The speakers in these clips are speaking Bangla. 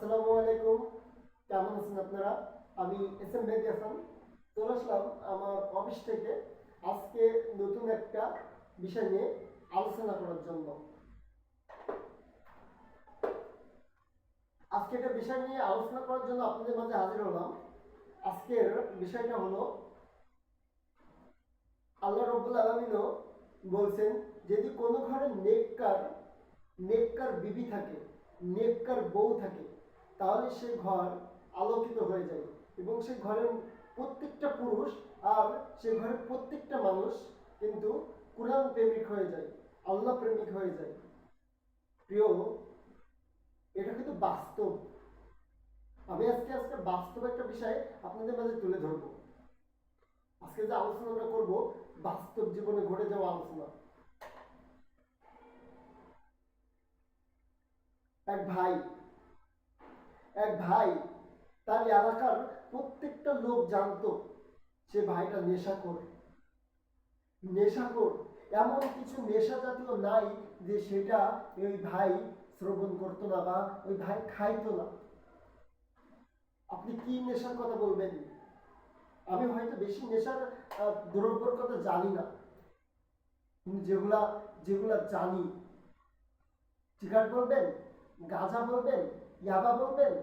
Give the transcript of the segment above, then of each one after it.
আসসালামু আলাইকুম। কেমন আছেন আপনারা? আমি এস এম হাসান। চলে আসলাম আমার অফিস থেকে। আজকে নতুন একটা বিষয় নিয়ে আলোচনা করার জন্য। আজকে একটা বিষয় নিয়ে আলোচনা করার জন্য আপনাদের মাঝে হাজির হলাম। আজকের বিষয়টা হলো, আল্লাহ রব্বুল আলমিনও বলছেন, যদি কোনো ঘরে নেককার নেককার বিবি থাকে, নেককার বউ থাকে তাহলে সে ঘর আলোকিত হয়ে যায় এবং সেই ঘরের প্রত্যেকটা পুরুষ আর সেই ঘরের প্রত্যেকটা মানুষ কিন্তু কোরআন প্রেমিক হয়ে যায়, আল্লাহ প্রেমিক হয়ে যায়। প্রিয়, এটা কিন্তু বাস্তব। আমি আজকে আজকে বাস্তব একটা বিষয় আপনাদের মাঝে তুলে ধরবো। আজকে যে আলোচনাটা করব, বাস্তব জীবনে ঘটে যাওয়া আলোচনা। এক ভাই এক ভাই, তার এলাকার প্রত্যেকটা লোক জানতো সে ভাইটা নেশা করে নেশাখোর, এমন কিছু নেশা জাতীয় নাই যে সেটা ওই ভাই শ্রবণ করতো না বা ওই ভাই খাইতো না। আপনি কি নেশার কথা বলবেন? আমি হয়তো বেশি নেশার দ্রব্যর কথা জানি না। কিন্তু যেগুলা যেগুলা জানি সিগারেট বলবেন, গাঁজা বলবেন ইয়াবা বলবেন,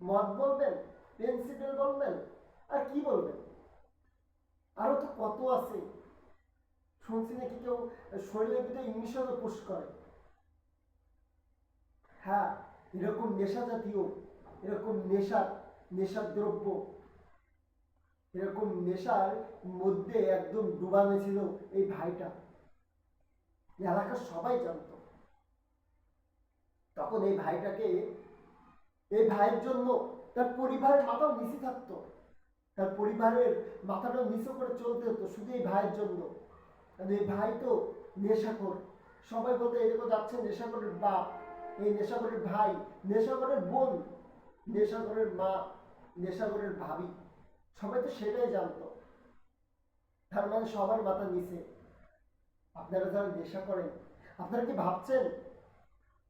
মদ বলবেন পেন্সিডেল বলবেন, আর কি বলবেন? আরও তো কত আছে। শুনছি নাকি কেউ শরীরের ভিতরে ইংলিশেরও পুশ করে। হ্যাঁ এরকম নেশা জাতীয়, এরকম নেশার নেশার দ্রব্য, এরকম নেশার মধ্যে একদম ডুবানো ছিল এই ভাইটা। এলাকার সবাই জানতো। তখন এই ভাইটাকে এই ভাইয়ের জন্য তার পরিবারের মাথাও নিচে থাকতো। তার পরিবারের মাথাটাও নিচু করে চলতে হতো শুধু এই ভাইয়ের জন্য। এই ভাই তো নেশাখোর। সবাই বলতে এরকম যাচ্ছে নেশাখোরের বাপ। এই নেশাখোরের ভাই, নেশাখোরের বোন, নেশাখোরের মা, নেশাখোরের ভাবি। সবাই তো সেটাই জানতো। তার মানে সবার মাথা নিচে আপনারা যারা নেশা করেন, আপনারা কি ভাবছেন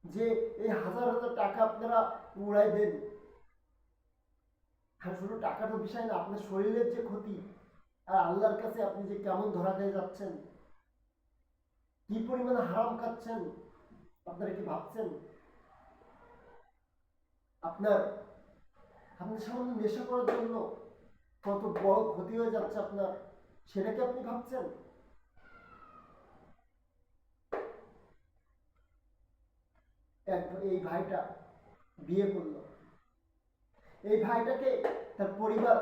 যে এই হাজার হাজার টাকা আপনারা উড়াই দেন। আর শুধু টাকাটা বিষয় না, আপনার শরীরের যে ক্ষতি, আর আল্লাহর কাছে আপনি যে কেমন ধরা দিয়ে যাচ্ছেন, কি পরিমাণে হারাম খাচ্ছেন, আপনারা কি ভাবছেন? আপনার আপনি সামান্য নেশা করার জন্য কত বড় ক্ষতি হয়ে যাচ্ছে আপনার, সেটা কি আপনি ভাবছেন? এই ভাইটা বিয়ে করল। এই ভাইটাকে তার পরিবার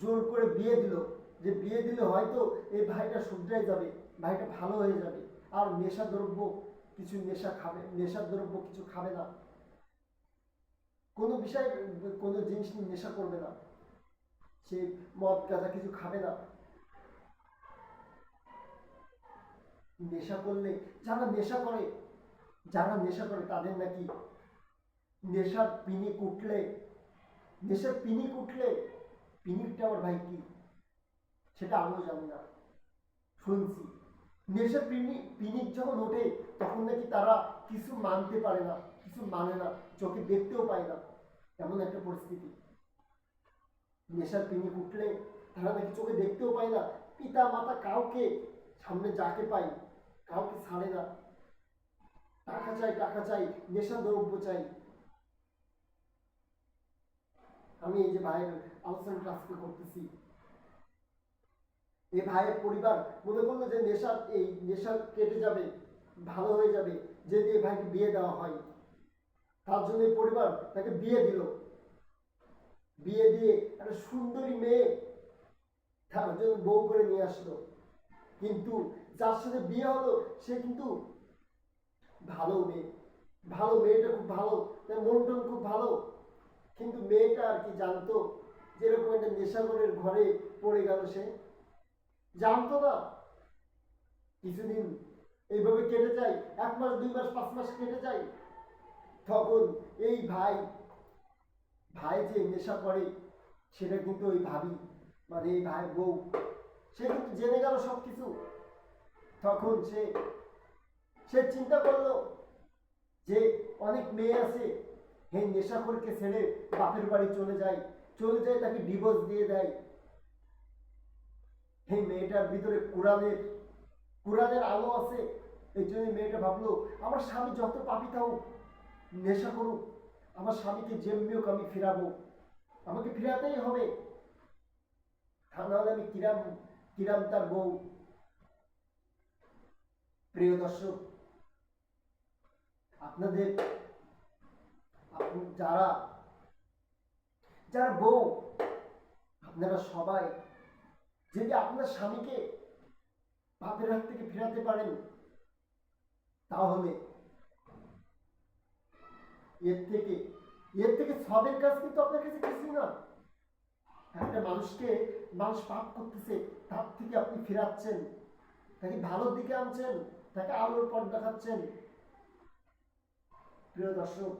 জোর করে বিয়ে দিল। যে বিয়ে দিলে হয়তো এই ভাইটা শুধরাই যাবে, ভাইটা ভালো হয়ে যাবে। আর নেশা দ্রব্য কিছু নেশা খাবে নেশার দ্রব্য কিছু খাবে না। কোনো বিষয় কোনো জিনিস নিয়ে নেশা করবে না। সে মদ, গাঁজা কিছু খাবে না। নেশা করলে, যারা নেশা করে, যারা নেশা করে তাদের নাকি নেশার পিনিক উঠলে নেশার পিনিক উঠলে পিনিকটা আমার ভাই কি? সেটা আমিও জানি না। শুনছি। নেশার পিনিক পিনিক যখন ওঠে, তখন নাকি তারা কিছু মানতে পারে না, কিছু মানে না, চোখে দেখতেও পায় না। এমন একটা পরিস্থিতি। নেশার পিনিক উঠলে তারা নাকি চোখে দেখতেও পায় না, পিতা মাতা কাউকে সামনে যাকে পাই কাউকে ছাড়ে না। টাকা চাই টাকা চাই, নেশা দ্রব্য চাই। আমি এই যে ভাইয়ের আলোচনাটা আজকে করতেছি। এই ভাইয়ের পরিবার মনে করল যে নেশা এই নেশা কেটে যাবে, ভালো হয়ে যাবে যদি এই ভাইকে বিয়ে দেওয়া হয়। তার জন্য পরিবার তাকে বিয়ে দিল। বিয়ে দিয়ে একটা সুন্দরী মেয়ে তার জন্য বউ করে নিয়ে আসলো। কিন্তু যার সাথে বিয়ে হলো, সে কিন্তু ভালো মেয়ে। ভালো মেয়েটা খুব ভালো, তার মন খুব ভালো। কিন্তু মেয়েটা আর কি জানতো যেরকম একটা নেশাগরের ঘরে পড়ে গেল সে। জানতো না। কিছুদিন এইভাবে কেটে যায়, এক মাস, দুই মাস, পাঁচ মাস কেটে যায়। তখন এই ভাই ভাই যে নেশা করে, সেটা কিন্তু ওই ভাবি মানে এই ভাই বউ, সে কিন্তু জেনে গেল সব কিছু তখন সে সে চিন্তা করল যে অনেক মেয়ে আছে এই নেশাখোরকে ছেড়ে বাপের বাড়ি চলে যায়। চলে যায় তাকে ডিভোর্স দিয়ে দেয়। এই মেয়েটার ভিতরে কোরআনের কোরআনের আলো আছে। এই জন্য মেয়েটা ভাবলো, আমার স্বামী যত পাপি থাকুক, নেশা করুক, আমার স্বামীকে যেমনি হোক আমি ফিরাবো। আমাকে ফিরাতেই হবে। তা নাহলে আমি কিরাম কিরাম তার বউ। প্রিয় দর্শক, আপনাদের আপনি- যারা যারা বউ, আপনারা সবাই যদি আপনার স্বামীকে পাপের হাত থেকে ফেরাতে পারেন, তাহলে এর থেকে এর থেকে সবের কাজ কিন্তু আপনার কাছে কিছুই না। একটা মানুষকে মানুষ পাপ করতেছে, তার থেকে আপনি ফেরাচ্ছেন, তাকে ভালোর দিকে আনছেন, তাকে আলোর পথ দেখাচ্ছেন। প্রিয় দর্শক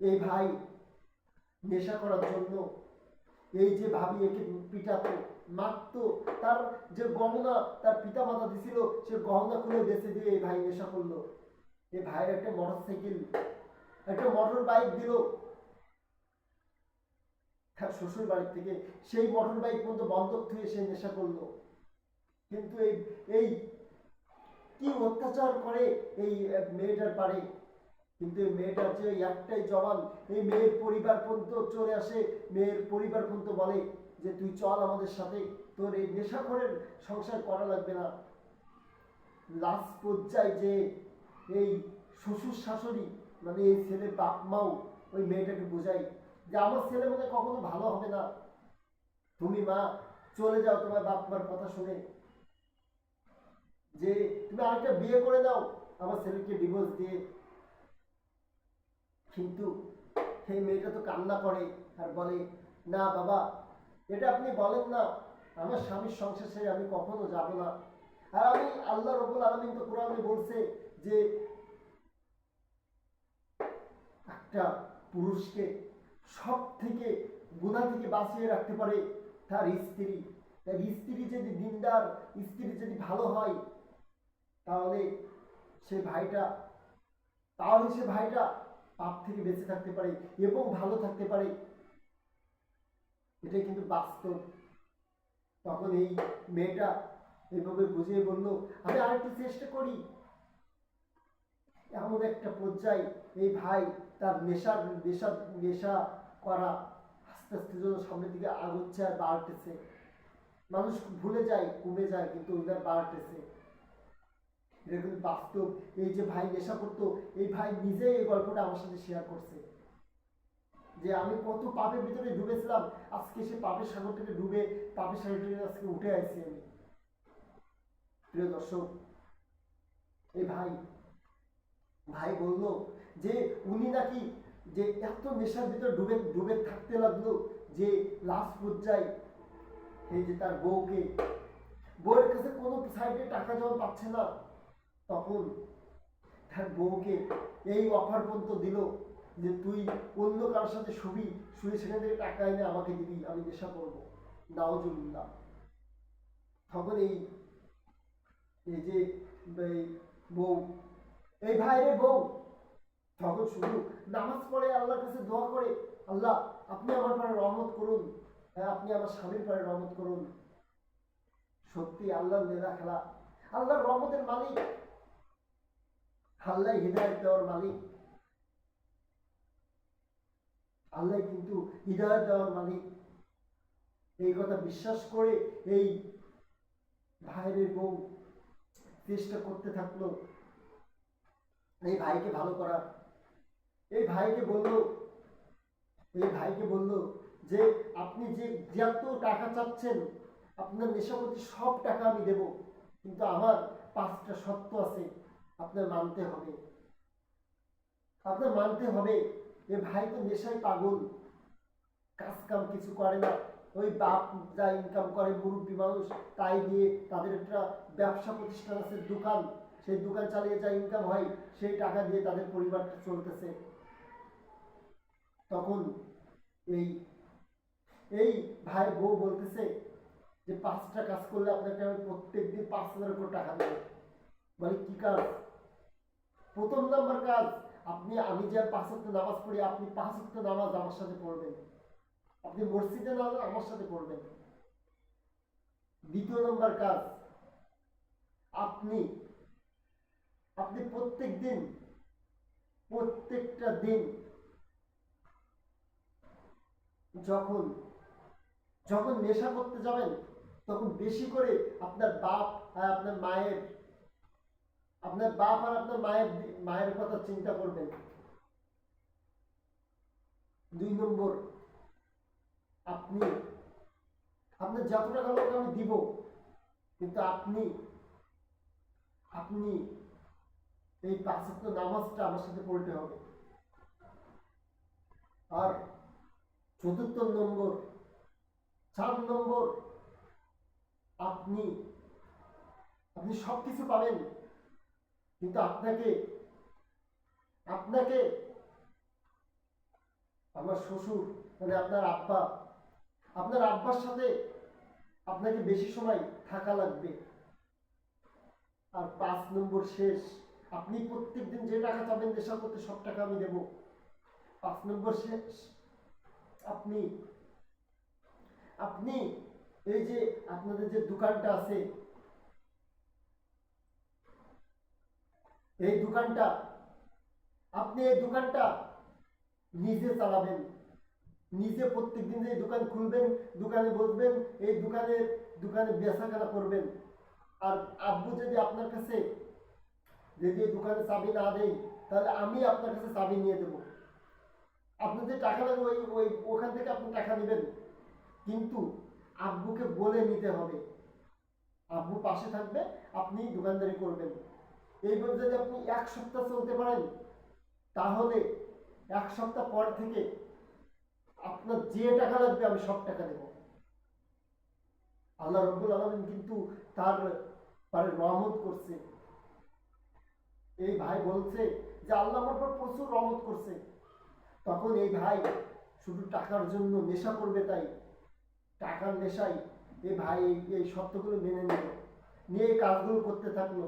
এই ভাই, নেশা করার জন্য এই যে ভাবি একে পিটাতো, মারতো, তার যে গহনা তার পিতা মাতা দিছিল, সে গহনা খুলে বেঁচে দিয়ে এই ভাই নেশা করল। এই ভাইয়ের একটা মোটর সাইকেল একটা মোটর বাইক দিল। তার শ্বশুর বাড়ির থেকে সেই মোটর বাইক পর্যন্ত বন্ধক থুয়ে সে নেশা করল। কিন্তু এই এই কি অত্যাচার করে এই মেয়েটার পারে কিন্তু এই মেয়েটার যে একটাই জবান, এই মেয়ের পরিবার পর্যন্ত চলে আসে। মেয়ের পরিবার পর্যন্ত বলে যে, তুই চল আমাদের সাথে। তোর এই নেশাখোরের সংসার করা লাগবে না। লাস্ট পর্যায়ে যে এই শ্বশুর শাশুড়ি মানে এই ছেলের বাপ মাও ওই মেয়েটাকে বোঝায় যে, আমার ছেলে মনে কখনো ভালো হবে না। তুমি মা, চলে যাও তোমার বাপ মার কথা শুনে। যে, তুমি আরেকটা বিয়ে করে দাও আমার ছেলেকে ডিভোর্স দিয়ে কিন্তু সেই মেয়েটা তো কান্না করে আর বলে, না বাবা, এটা আপনি বলেন না, আমার স্বামীর সংসার ছেড়ে আমি কখনো যাব না। আর আমি আল্লাহ রবুল আলমিন তো কোরআনে বলছে যে, একটা পুরুষকে সব থেকে গুণা থেকে বাঁচিয়ে রাখতে পারে তার স্ত্রী। তার স্ত্রী যদি দিনদার, স্ত্রী যদি ভালো হয়, তাহলে সে ভাইটা, তাহলে সে ভাইটা পাপ থেকে বেঁচে থাকতে পারে এবং ভালো থাকতে পারে। এটাই কিন্তু বাস্তব। তখন এই মেয়েটা এইভাবে বুঝিয়ে বলল, আমি আরেকটু চেষ্টা করি। এমন একটা পর্যায়ে এই ভাই তার নেশার নেশা নেশা করা আস্তে আস্তে যেন সামনের দিকে আগুচ্ছে আর বাড়তেছে। মানুষ ভুলে যায়, কমে যায়, কিন্তু ওইটার বাড়তেছে। এটা কিন্তু বাস্তব, এই যে ভাই নেশা করতো, এই ভাই নিজে এই গল্পটা আমার সাথে শেয়ার করছে। যে আমি কত পাপের ভিতরে ডুবেছিলাম, আজকে সে পাপের সাগর থেকে ডুবে, পাপের সাগর থেকে আজকে উঠে আসছি আমি। প্রিয় দর্শক, এই ভাই ভাই বলল যে উনি নাকি যে এত নেশার ভিতরে ডুবে ডুবে থাকতে লাগল যে লাস্ট পর্যায়ে এই যে তার বউকে, বউয়ের কাছে কোনো সাইডে টাকা যখন পাচ্ছে না। তখন তার বউকে এই অফার পর্যন্ত দিল যে তুই অন্য কারোর সাথে শুবি শুয়ে সেখান থেকে টাকা এনে আমাকে দিবি, আমি নেশা করব। নাওজুল্লাহ তখন এই এই যে বউ, এই ভাই রে বউ, তখন শুধু নামাজ পড়ে, আল্লাহর কাছে দোয়া করে, আল্লাহ, আপনি আমার পরে রহমত করুন হ্যাঁ আপনি আমার স্বামীর পরে রহমত করুন। সত্যি আল্লাহর লীলা খেলা, আল্লাহর রহমতের মালিক। আল্লাহ হৃদায়ত দেওয়ার মালিক। আল্লাহ কিন্তু হৃদায়ত দেওয়ার মালিক। এই কথা বিশ্বাস করে এই ভাইয়ের বউ চেষ্টা করতে থাকল। এই ভাইকে ভালো করার এই ভাইকে বলল, এই ভাইকে বলল যে, আপনি যে যত টাকা চাচ্ছেন, আপনার নেশাপতি সব টাকা আমি দেব, কিন্তু আমার পাঁচটা সত্য আছে। আপনার মানতে হবে। আপনার মানতে হবে এ ভাই তো নেশায় পাগল। কাজ কাম কিছু করে না। ওই বাপ যা ইনকাম করে, মুরব্বী মানুষ, তাই দিয়ে তাদের একটা ব্যবসা প্রতিষ্ঠান আছে, দোকান। সেই দোকান চালিয়ে যা ইনকাম হয়, সেই টাকা দিয়ে তাদের পরিবারটা চলতেছে। তখন এই এই ভাই বউ বলতেছে যে, পাঁচটা কাজ করলে আপনাকে আমি প্রত্যেক দিন পাঁচ হাজার করে টাকা দেবো। বলে, কি কাজ? প্রথম নাম্বার কাজ, আপনি, আমি যে পাঁচ নামাজ পড়ি, আপনি পাঁচ নামাজ আমার সাথে পড়বেন। আপনি মসজিদে না আমার সাথে পড়বেন। দ্বিতীয় নম্বর কাজ, আপনি আপনি প্রত্যেক দিন, প্রত্যেকটা দিন যখন যখন নেশা করতে যাবেন, তখন বেশি করে আপনার বাপ আর আপনার মায়ের আপনার বাপ আর আপনার মায়ের মায়ের কথা চিন্তা করবেন। দুই নম্বর, আপনি, আপনার যত টাকা লোক আমি দিব, কিন্তু আপনি আপনি এই পাঁচত্ব নামাজটা আমার সাথে পড়তে হবে। আর চতুর্থ নম্বর, চার নম্বর, আপনি আপনি সব কিছু পাবেন। কিন্তু আপনাকে আপনাকে আমার শ্বশুর মানে আপনার আব্বা, আপনার আব্বার সাথে আপনাকে বেশি সময় থাকা লাগবে। আর পাঁচ নম্বর শেষ, আপনি প্রত্যেকদিন যে টাকা পাবেন নেশা করতে সব টাকা আমি দেব। পাঁচ নম্বর শেষ, আপনি আপনি এই যে আপনাদের যে দোকানটা আছে এই দোকানটা, আপনি এই দোকানটা নিজে চালাবেন। নিজে প্রত্যেকদিন যে দোকান খুলবেন, দোকানে বসবেন, এই দোকানের দোকানে বেচা কেনা করবেন। আর আব্বু যদি আপনার কাছে যদি এই দোকানে চাবি না দেয়, তাহলে আমি আপনার কাছে চাবি নিয়ে দেবো। আপনি যে টাকা লাগবে ওই ওই, ওখান থেকে আপনি টাকা নেবেন। কিন্তু আব্বুকে বলে নিতে হবে। আব্বু পাশে থাকবে, আপনি দোকানদারি করবেন। এইভাবে যদি আপনি এক সপ্তাহ চলতে পারেন, তাহলে এক সপ্তাহ পর থেকে আপনার যে টাকা লাগবে আমি সব টাকা দেব। আল্লাহ রব্বুল আলমিন কিন্তু তার পারে রহমত করছে। এই ভাই বলছে যে, আল্লাহ আমার উপর প্রচুর রহমত করছে। তখন এই ভাই শুধু টাকার জন্য নেশা করবে তাই, টাকার নেশাই এই ভাই এই এই সত্যগুলো মেনে নিল। নিয়ে এই কাজগুলো করতে থাকল।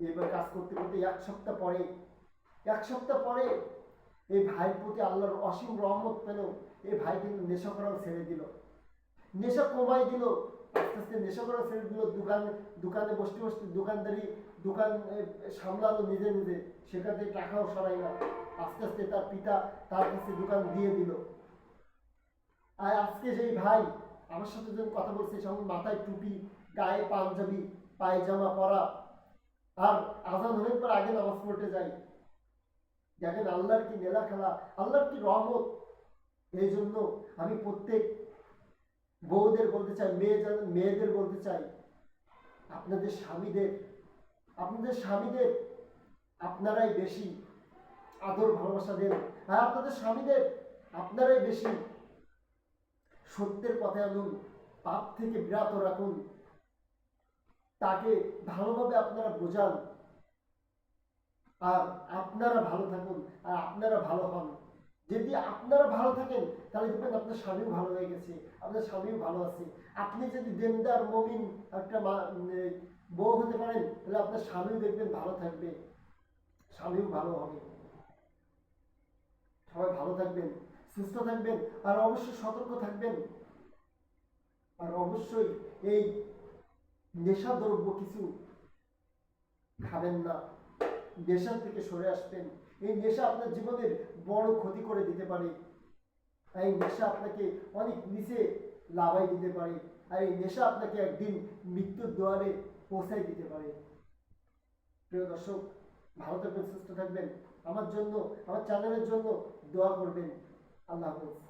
এবার কাজ করতে করতে এক সপ্তাহ পরে, এক সপ্তাহ পরে এই ভাইয়ের প্রতি আল্লাহর অসীম রহমত পেল। এই ভাই কিন্তু নেশা করাও ছেড়ে দিল। নেশা কমাই দিল। আস্তে আস্তে নেশা ছেড়ে দিল। দোকান, দোকানে বসতে বসতে দোকানদারি, দোকান সামলালো নিজে নিজে। সেখান থেকে টাকাও সরাই না আস্তে আস্তে তার পিতা তার কাছে দোকান দিয়ে দিল। আর আজকে যেই ভাই আমার সাথে যখন কথা বলছে সঙ্গে মাথায় টুপি, গায়ে পাঞ্জাবি, পায়জামা পরা আর আজান হলে পর আগে নামাজ পড়তে যাই। দেখেন আল্লাহর কি মেলা খেলা, আল্লাহর কি রহমত। এই জন্য আমি প্রত্যেক বউদের বলতে চাই, মেয়ে যাদের মেয়েদের বলতে চাই, আপনাদের স্বামীদের আপনাদের স্বামীদের আপনারাই বেশি আদর ভালোবাসা দেন। আর আপনাদের স্বামীদের আপনারাই বেশি সত্যের পথে আনুন, পাপ থেকে বিরত রাখুন। তাকে ভালোভাবে আপনারা বোঝান। আর আপনারা ভালো থাকুন, আর আপনারা ভালো হন। যদি আপনারা ভালো থাকেন, তাহলে দেখবেন আপনার স্বামীও ভালো হয়ে গেছে, আপনার স্বামীও ভালো আছে। আপনি যদি দেনদার, মমিন একটা বউ হতে পারেন, তাহলে আপনার স্বামীও দেখবেন ভালো থাকবে, স্বামীও ভালো হবে। সবাই ভালো থাকবেন, সুস্থ থাকবেন, আর অবশ্যই সতর্ক থাকবেন। আর অবশ্যই এই নেশা দ্রব্য কিছু খাবেন না। নেশার থেকে সরে আসবেন এই নেশা আপনার জীবনের বড় ক্ষতি করে দিতে পারে। এই নেশা আপনাকে অনেক নিচে লাভাই দিতে পারে। আর এই নেশা আপনাকে একদিন মৃত্যুর দোয়ারে পৌঁছাই দিতে পারে। প্রিয় দর্শক, ভালো থাকবেন, সুস্থ থাকবেন। আমার জন্য, আমার চ্যানেলের জন্য দোয়া করবেন। আল্লাহ হাফেজ।